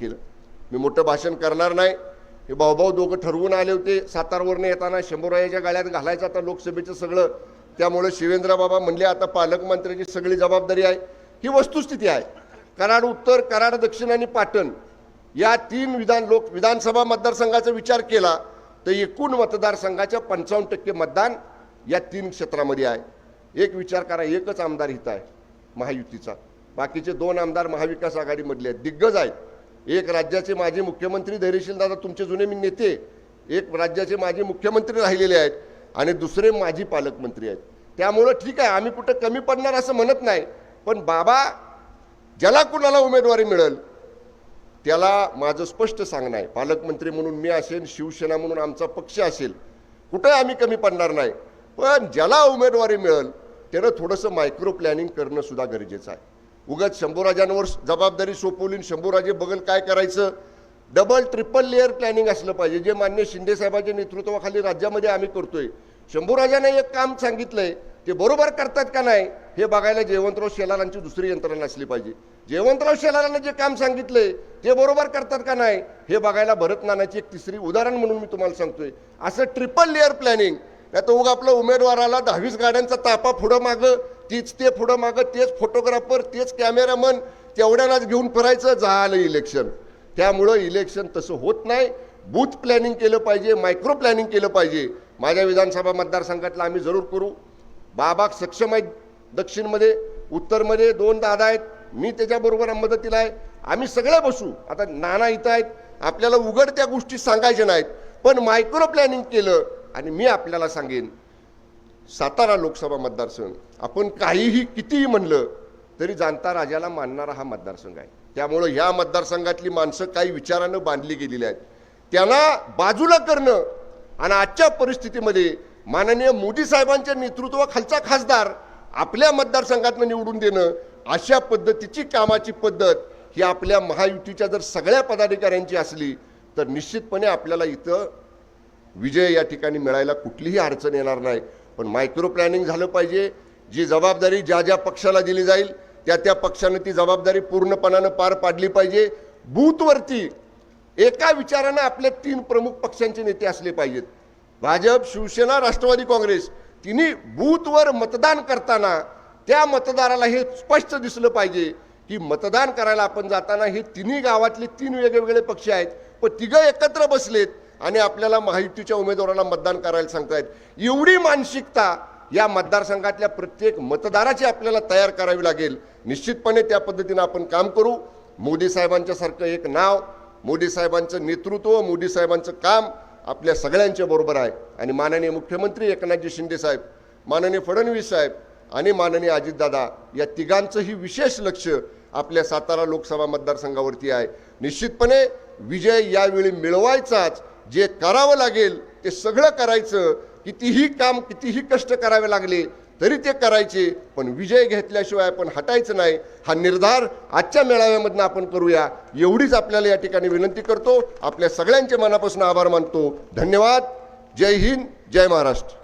केलं. मी मोठं भाषण करणार नाही. हे भाऊभाऊ दोघं ठरवून आले होते. सातारवरनं येताना शंभूरायाच्या गाळ्यात घालायचं आता लोकसभेचं सगळं. त्यामुळे शिवेंद्र बाबा म्हणले आता पालकमंत्र्याची सगळी जबाबदारी आहे. ही वस्तुस्थिती आहे. कराड उत्तर कराड दक्षिण आणि पाटण या तीन विधान लोक विधानसभा मतदारसंघाचा विचार केला तर एकूण मतदारसंघाच्या पंचावन्न टक्के मतदान या तीन क्षेत्रामध्ये आहे. एक विचार करा एकच आमदार हित आहे महायुतीचा. बाकीचे दोन आमदार महाविकास आघाडीमधले आहेत. दिग्गज आहेत. एक राज्याचे माजी मुख्यमंत्री धैर्यशील दादा तुमचे जुने मी नेते एक राज्याचे माजी मुख्यमंत्री राहिलेले आहेत आणि दुसरे माजी पालकमंत्री आहेत. त्यामुळं ठीक आहे आम्ही कुठं कमी पडणार असं म्हणत नाही. पण बाबा ज्याला कुणाला उमेदवारी मिळेल त्याला माझं स्पष्ट सांगणं आहे. पालकमंत्री म्हणून मी असेल शिवसेना म्हणून आमचा पक्ष असेल कुठं आम्ही कमी पडणार नाही. पण ज्याला उमेदवारी मिळेल त्यानं थोडंसं मायक्रो प्लॅनिंग करणं सुद्धा गरजेचं आहे. उगाच शंभूराजांवर जबाबदारी सोपवली शंभूराजे बगल काय करायचं? डबल ट्रिपल लेअर प्लॅनिंग असलं पाहिजे. जे मान्य शिंदेसाहेबांच्या नेतृत्वाखाली राज्यामध्ये आम्ही करतोय. शंभूराजाने एक काम सांगितलंय ते बरोबर करतात का नाही हे बघायला जयवंतराव शेलारांची दुसरी यंत्रणा असली पाहिजे. जयवंतराव शेलारांना जे काम सांगितलंय ते बरोबर करतात का नाही हे बघायला भरत नानाची एक तिसरी उदाहरण म्हणून मी तुम्हाला सांगतोय. असं ट्रिपल लेअर प्लॅनिंग नाही तर उगा आपलं उमेदवाराला दहावीस गाड्यांचा तापा पुढं मागं तीच ते पुढं मागं तेच फोटोग्राफर तेच कॅमेरामन तेवढ्यालाच घेऊन फिरायचं झालं इलेक्शन त्यामुळं इलेक्शन तसं होत नाही. बूथ प्लॅनिंग केलं पाहिजे मायक्रो प्लॅनिंग केलं पाहिजे. माझ्या विधानसभा मतदारसंघातला आम्ही जरूर करू. बाबा सक्षम आहेत दक्षिणमध्ये उत्तरमध्ये दोन दादा आहेत. मी त्याच्याबरोबर मदतीला आहे. आम्ही सगळे बसू. आता नाना इथं आहेत. आपल्याला उघड त्या गोष्टी सांगायच्या नाहीत. पण मायक्रो प्लॅनिंग केलं आणि मी आपल्याला सांगेन. सातारा लोकसभा मतदारसंघ. आपण काहीही कितीही म्हणलं तरी जाणता राजाला मानणारा हा मतदारसंघ आहे. त्यामुळं ह्या मतदारसंघातली माणसं काही विचारानं बांधली गेलेली आहेत. त्यांना बाजूला करणं आणि आजच्या परिस्थितीमध्ये माननीय मोदी साहेबांच्या नेतृत्वाखालचा खासदार आपल्या मतदारसंघातनं निवडून देणं अशा पद्धतीची कामाची पद्धत ही आपल्या महायुतीच्या जर सगळ्या पदाधिकाऱ्यांची असली तर निश्चितपणे आपल्याला इथं विजय या ठिकाणी मिळायला कुठलीही अडचण येणार नाही. पण मायक्रो प्लॅनिंग झालं पाहिजे जी जबाबदारी ज्या ज्या पक्षाला दिली जाईल त्या त्या पक्षानं ती जबाबदारी पूर्णपणानं पार पाडली पाहिजे. बूथवरती एका विचारानं आपल्या तीन प्रमुख पक्षांचे नेते असले पाहिजेत. भाजप शिवसेना राष्ट्रवादी काँग्रेस तिन्ही बूथवर मतदान करताना त्या मतदाराला हे स्पष्ट दिसलं पाहिजे की मतदान करायला आपण जाताना हे तिन्ही गावातले तीन वेगवेगळे पक्ष आहेत. पण तिघं एकत्र बसलेत आणि आपल्याला महायुतीच्या उमेदवाराला मतदान करायला सांगतायत एवढी मानसिकता या मतदारसंघातल्या प्रत्येक मतदाराची आपल्याला तयार करावी लागेल. निश्चितपणे त्या पद्धतीनं आपण काम करू. मोदी साहेबांच्यासारखं एक नाव मोदी साहेबांचं नेतृत्व मोदी साहेबांचं काम आपल्या सगळ्यांच्या बरोबर आहे. आणि माननीय मुख्यमंत्री एकनाथजी शिंदे साहेब माननीय फडणवीस साहेब आणि माननीय अजितदादा या तिघांचंही विशेष लक्ष आपल्या सातारा लोकसभा मतदारसंघावरती आहे. निश्चितपणे विजय यावेळी मिळवायचाच जे करावं लागेल ते सगळं करायचं. कितीही काम कितीही कष्ट करावे लागले तरी ते करायचे. पण विजय घेतल्याशिवाय आपण हटायचं नाही. हा निर्धार आजच्या मेळाव्यामधनं आपण करूया. एवढीच आपल्याला या ठिकाणी विनंती करतो. आपल्या सगळ्यांचे मनापासून आभार मानतो. धन्यवाद. जय हिंद. जय महाराष्ट्र.